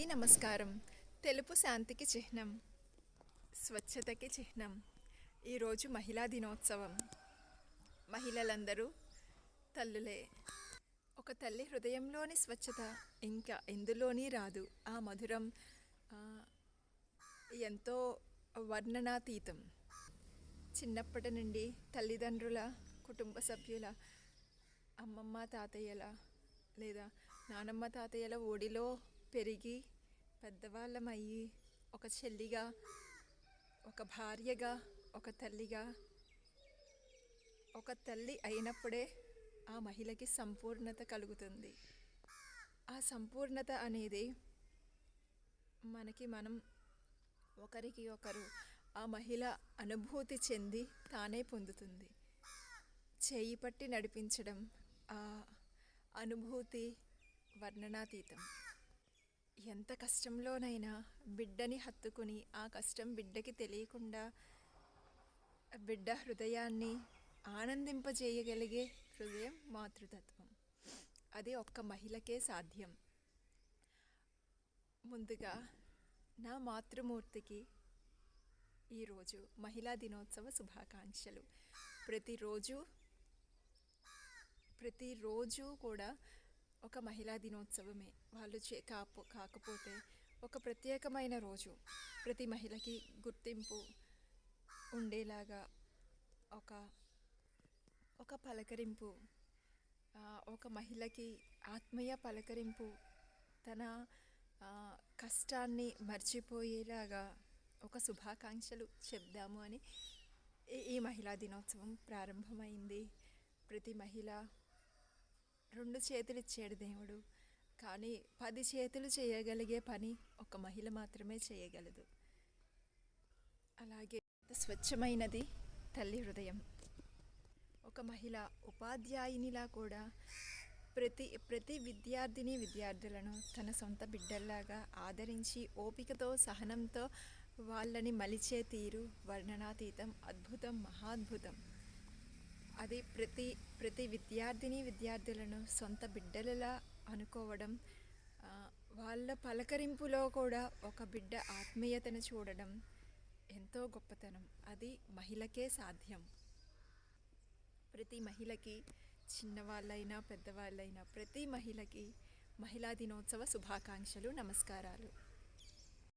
అందరికీ నమస్కారం. తెలుపు శాంతికి చిహ్నం స్వచ్ఛతకి చిహ్నం. ఈరోజు మహిళా దినోత్సవం. మహిళలందరూ తల్లులే ఒక తల్లి హృదయంలోని స్వచ్ఛత ఇంకా ఎందులోని రాదు. ఆ మధురం ఎంతో వర్ణనాతీతం. చిన్నప్పటి నుండి తల్లిదండ్రుల కుటుంబ సభ్యుల అమ్మమ్మ తాతయ్యల లేదా నానమ్మ తాతయ్యల ఒడిలో పెరిగి పెద్దవాళ్ళమయ్యి ఒక చెల్లిగా ఒక భార్యగా ఒక తల్లిగా ఒక తల్లి అయినప్పుడే ఆ మహిళకి సంపూర్ణత కలుగుతుంది. ఆ సంపూర్ణత అనేది మనకి మనం ఒకరికి ఒకరు ఆ మహిళ అనుభూతి చెంది తానే పొందుతుంది. చేయి పట్టి నడిపించడం ఆ అనుభూతి వర్ణనాతీతం. ఎంత కష్టంలోనైనా బిడ్డని హత్తుకుని ఆ కష్టం బిడ్డకి తెలియకుండా బిడ్డ హృదయాన్ని ఆనందింపజేయగలిగే హృదయం మాతృతత్వం. అది ఒక్క మహిళకే సాధ్యం. ముందుగా నా మాతృమూర్తికి ఈరోజు మహిళా దినోత్సవ శుభాకాంక్షలు. ప్రతిరోజు ప్రతిరోజు కూడా ఒక మహిళా దినోత్సవమే. వాళ్ళు చే కాపో కాకపోతే ఒక ప్రత్యేకమైన రోజు. ప్రతి మహిళకి గుర్తింపు ఉండేలాగా ఒక ఒక పలకరింపు ఒక మహిళకి ఆత్మీయ పలకరింపు తన కష్టాన్ని మర్చిపోయేలాగా ఒక శుభాకాంక్షలు చెప్దాము అని ఈ- ఈ మహిళా దినోత్సవం ప్రారంభమైంది. ప్రతి మహిళ రెండు చేతులు ఇచ్చాడు దేవుడు. కానీ పది చేతులు చేయగలిగే పని ఒక మహిళ మాత్రమే చేయగలదు. అలాగే స్వచ్ఛమైనది తల్లి హృదయం. ఒక మహిళ ఉపాధ్యాయునిలా కూడా ప్రతి ప్రతి విద్యార్థిని విద్యార్థులను తన సొంత బిడ్డల్లాగా ఆదరించి ఓపికతో సహనంతో వాళ్ళని మలిచే తీరు వర్ణనాతీతం అద్భుతం మహాద్భుతం. అది ప్రతి ప్రతి విద్యార్థిని విద్యార్థులను సొంత బిడ్డలలా అనుకోవడం వాళ్ళ పలకరింపులో కూడా ఒక బిడ్డ ఆత్మీయతను చూడడం ఎంతో గొప్పతనం. అది మహిళకే సాధ్యం. ప్రతి మహిళకి చిన్నవాళ్ళైనా పెద్దవాళ్ళైనా ప్రతి మహిళకి మహిళా దినోత్సవ శుభాకాంక్షలు నమస్కారాలు.